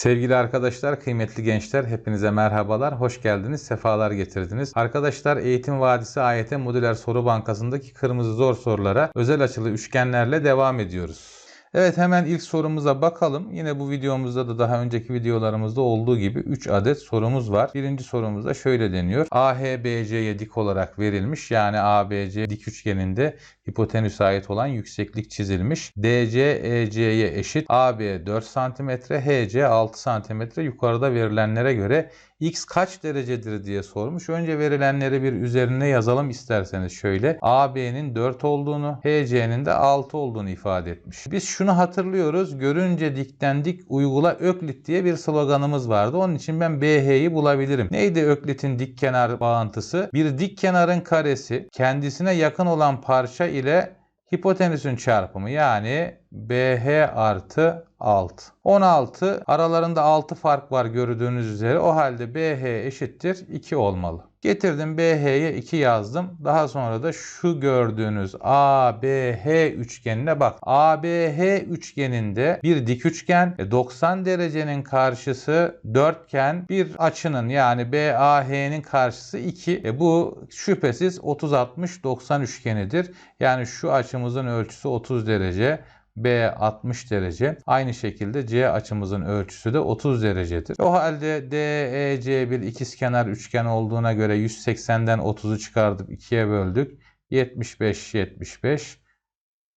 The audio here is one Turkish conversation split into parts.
Sevgili arkadaşlar, kıymetli gençler, hepinize merhabalar. Hoş geldiniz, sefalar getirdiniz. Arkadaşlar, Eğitim Vadisi AYT Modüler Soru Bankası'ndaki kırmızı zor sorulara özel açılı üçgenlerle devam ediyoruz. Evet hemen ilk sorumuza bakalım. Yine bu videomuzda da daha önceki videolarımızda olduğu gibi 3 adet sorumuz var. Birinci sorumuzda şöyle deniyor. AHBC'ye dik olarak verilmiş. Yani ABC dik üçgeninde hipotenüse ait olan yükseklik çizilmiş. DC EC'ye eşit. AB 4 cm, HC 6 cm yukarıda verilenlere göre x kaç derecedir diye sormuş. Önce verilenleri bir üzerine yazalım isterseniz şöyle. AB'nin 4 olduğunu, HC'nin de 6 olduğunu ifade etmiş. Biz şunu hatırlıyoruz. Görünce dikten dik uygula Öklit diye bir sloganımız vardı. Onun için ben BH'yi bulabilirim. Neydi Öklit'in dik kenar bağıntısı? Bir dik kenarın karesi kendisine yakın olan parça ile hipotenüsün çarpımı yani BH artı 6. 16 aralarında 6 fark var gördüğünüz üzere. O halde BH eşittir 2 olmalı. Getirdim BH'ye 2 yazdım. Daha sonra da şu gördüğünüz ABH üçgenine bak. ABH üçgeninde bir dik üçgen 90 e, derecenin karşısı 4 iken bir açının yani BAH'nin karşısı 2. E bu şüphesiz 30-60-90 üçgenidir. Yani şu açımızın ölçüsü 30 derece. B 60 derece. Aynı şekilde C açımızın ölçüsü de 30 derecedir. O halde DEC bir ikizkenar üçgen olduğuna göre 180'den 30'u çıkardık 2'ye böldük. 75 75.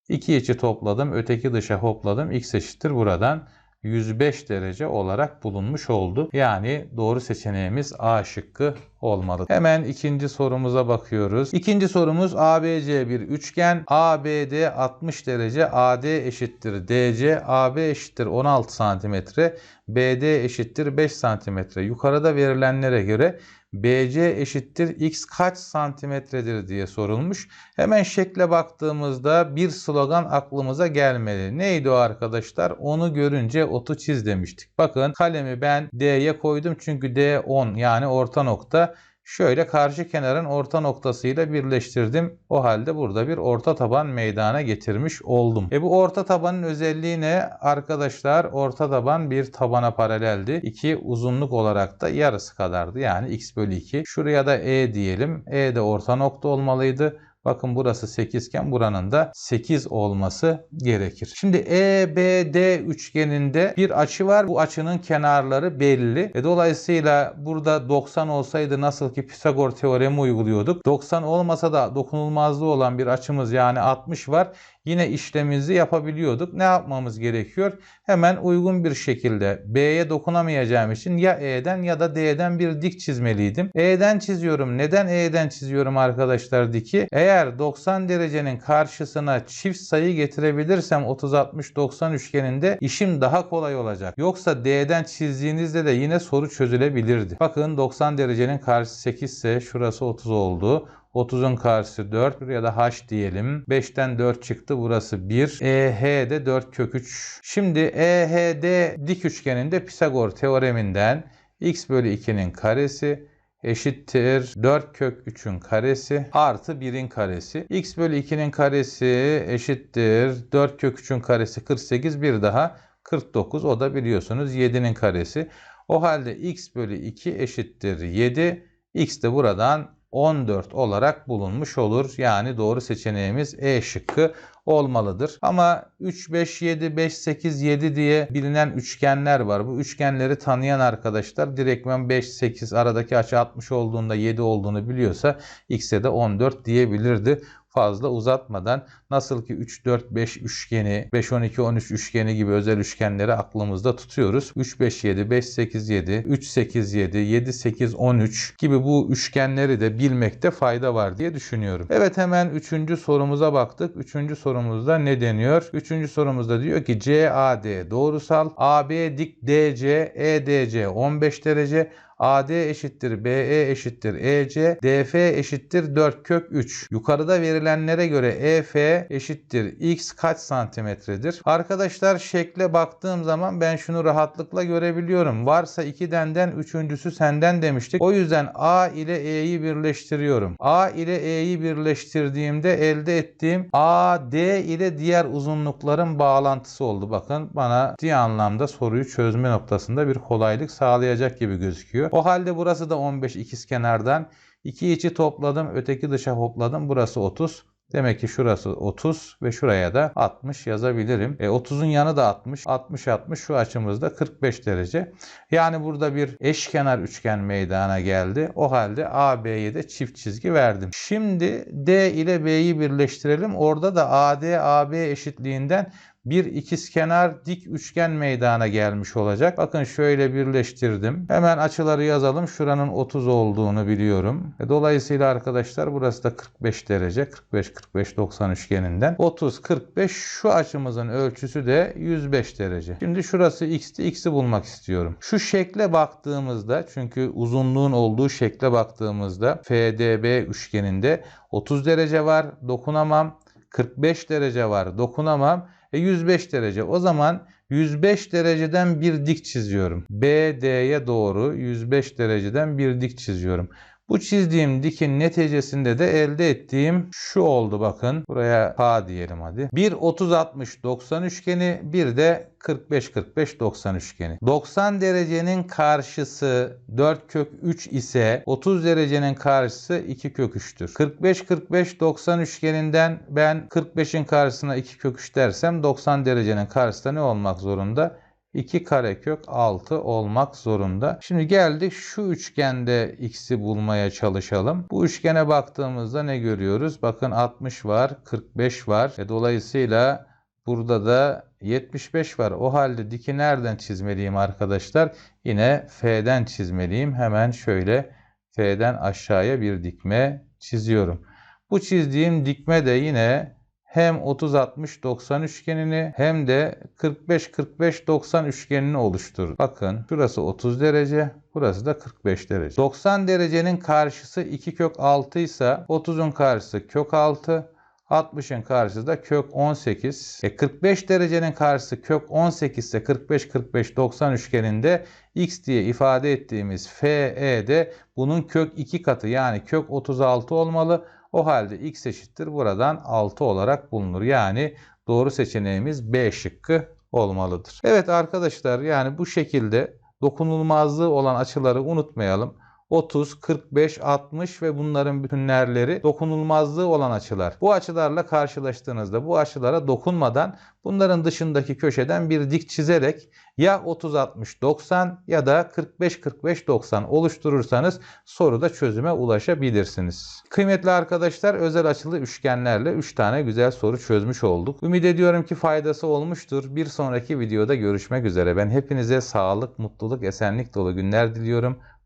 2 içi topladım. Öteki dışa hopladım. X eşittir buradan. 105 derece olarak bulunmuş oldu. Yani doğru seçeneğimiz A şıkkı olmalı. Hemen ikinci sorumuza bakıyoruz. İkinci sorumuz ABC bir üçgen. ABD 60 derece, AD eşittir DC, AB eşittir 16 santimetre, BD eşittir 5 santimetre. Yukarıda verilenlere göre BC eşittir x kaç santimetredir diye sorulmuş. Hemen şekle baktığımızda bir slogan aklımıza gelmeli. Neydi o arkadaşlar? Onu görünce otu çiz demiştik. Bakın kalemi ben D'ye koydum çünkü D 10 yani orta nokta. Şöyle karşı kenarın orta noktasıyla birleştirdim. O halde burada bir orta taban meydana getirmiş oldum. E bu orta tabanın özelliği ne? Arkadaşlar orta taban bir tabana paraleldi. 2 uzunluk olarak da yarısı kadardı. Yani x bölü 2. Şuraya da e diyelim. E de orta nokta olmalıydı. Bakın burası 8 iken buranın da 8 olması gerekir. Şimdi EBD üçgeninde bir açı var. Bu açının kenarları belli. E dolayısıyla burada 90 olsaydı nasıl ki Pisagor teoremi uyguluyorduk. 90 olmasa da dokunulmazlığı olan bir açımız yani 60 var yine işlemimizi yapabiliyorduk. Ne yapmamız gerekiyor? Hemen uygun bir şekilde B'ye dokunamayacağım için ya E'den ya da D'den bir dik çizmeliydim. E'den çiziyorum. Neden E'den çiziyorum arkadaşlar diki? Eğer 90 derecenin karşısına çift sayı getirebilirsem 30-60-90 üçgeninde işim daha kolay olacak. Yoksa D'den çizdiğinizde de yine soru çözülebilirdi. Bakın 90 derecenin karşısı 8 ise şurası 30 oldu. 30'un karşısı 4 ya da h diyelim. 5'ten 4 çıktı burası 1. EH de 4 kök 3. Şimdi EHD dik üçgeninde Pisagor teoreminden x bölü 2'nin karesi eşittir 4 kök 3'ün karesi artı 1'in karesi. x bölü 2'nin karesi eşittir 4 kök 3'ün karesi 48 bir daha 49 o da biliyorsunuz 7'nin karesi. O halde x bölü 2 eşittir 7. x de buradan 14 olarak bulunmuş olur. Yani doğru seçeneğimiz E şıkkı olmalıdır. Ama 3, 5, 7, 5, 8, 7 diye bilinen üçgenler var. Bu üçgenleri tanıyan arkadaşlar direktmen 5, 8 aradaki açı 60 olduğunda 7 olduğunu biliyorsa x'e de 14 diyebilirdi fazla uzatmadan nasıl ki 3 4 5 üçgeni, 5 12 13 üçgeni gibi özel üçgenleri aklımızda tutuyoruz. 3 5 7 5 8 7, 3 8 7, 7 8 13 gibi bu üçgenleri de bilmekte fayda var diye düşünüyorum. Evet hemen 3. sorumuza baktık. 3. sorumuzda ne deniyor? 3. sorumuzda diyor ki CAD doğrusal, AB dik DC, EDC 15 derece, AD eşittir BE eşittir EC, DF eşittir 4 kök 3. Yukarıda verilenlere göre EF eşittir x kaç santimetredir? Arkadaşlar şekle baktığım zaman ben şunu rahatlıkla görebiliyorum. Varsa 2'denden üçüncüsü senden demiştik. O yüzden A ile E'yi birleştiriyorum. A ile E'yi birleştirdiğimde elde ettiğim AD ile diğer uzunlukların bağlantısı oldu. Bakın bana ciddi anlamda soruyu çözme noktasında bir kolaylık sağlayacak gibi gözüküyor. O halde burası da 15 ikizkenardan 2 içi topladım, öteki dışa hopladım. Burası 30. Demek ki şurası 30 ve şuraya da 60 yazabilirim. E 30'un yanı da 60. 60 60 şu açımızda 45 derece. Yani burada bir eşkenar üçgen meydana geldi. O halde AB'ye de çift çizgi verdim. Şimdi D ile B'yi birleştirelim. Orada da AD AB eşitliğinden bir ikizkenar dik üçgen meydana gelmiş olacak. Bakın şöyle birleştirdim. Hemen açıları yazalım. Şuranın 30 olduğunu biliyorum. E, Dolayısıyla arkadaşlar burası da 45 derece. 45 45 90 üçgeninden. 30 45 şu açımızın ölçüsü de 105 derece. Şimdi şurası x'ti. X'i bulmak istiyorum. Şu şekle baktığımızda çünkü uzunluğun olduğu şekle baktığımızda FDB üçgeninde 30 derece var. Dokunamam. 45 derece var. Dokunamam. E 105 derece. O zaman 105 dereceden bir dik çiziyorum. BD'ye doğru 105 dereceden bir dik çiziyorum. Bu çizdiğim dikin neticesinde de elde ettiğim şu oldu bakın. Buraya K diyelim hadi. Bir 30-60 90 üçgeni bir de 45-45-90 üçgeni. 90 derecenin karşısı 4 kök 3 ise 30 derecenin karşısı 2 kök 3'tür. 45-45-90 üçgeninden ben 45'in karşısına 2 kök 3 dersem 90 derecenin karşısında ne olmak zorunda? 2 karekök 6 olmak zorunda. Şimdi geldik şu üçgende x'i bulmaya çalışalım. Bu üçgene baktığımızda ne görüyoruz? Bakın 60 var, 45 var. E, dolayısıyla burada da 75 var. O halde diki nereden çizmeliyim arkadaşlar? Yine F'den çizmeliyim. Hemen şöyle F'den aşağıya bir dikme çiziyorum. Bu çizdiğim dikme de yine hem 30-60-90 üçgenini hem de 45-45-90 üçgenini oluşturur. Bakın şurası 30 derece, burası da 45 derece. 90 derecenin karşısı 2 kök 6 ise 30'un karşısı kök 6, 60'ın karşısı da kök 18. E 45 derecenin karşısı kök 18 ise 45-45-90 üçgeninde x diye ifade ettiğimiz FE de bunun kök 2 katı yani kök 36 olmalı. O halde x eşittir buradan 6 olarak bulunur. Yani doğru seçeneğimiz B şıkkı olmalıdır. Evet arkadaşlar yani bu şekilde dokunulmazlığı olan açıları unutmayalım. 30, 45, 60 ve bunların bütünlerleri dokunulmazlığı olan açılar. Bu açılarla karşılaştığınızda bu açılara dokunmadan bunların dışındaki köşeden bir dik çizerek ya 30, 60, 90 ya da 45, 45, 90 oluşturursanız soruda çözüme ulaşabilirsiniz. Kıymetli arkadaşlar özel açılı üçgenlerle 3 tane güzel soru çözmüş olduk. Ümit ediyorum ki faydası olmuştur. Bir sonraki videoda görüşmek üzere. Ben hepinize sağlık, mutluluk, esenlik dolu günler diliyorum.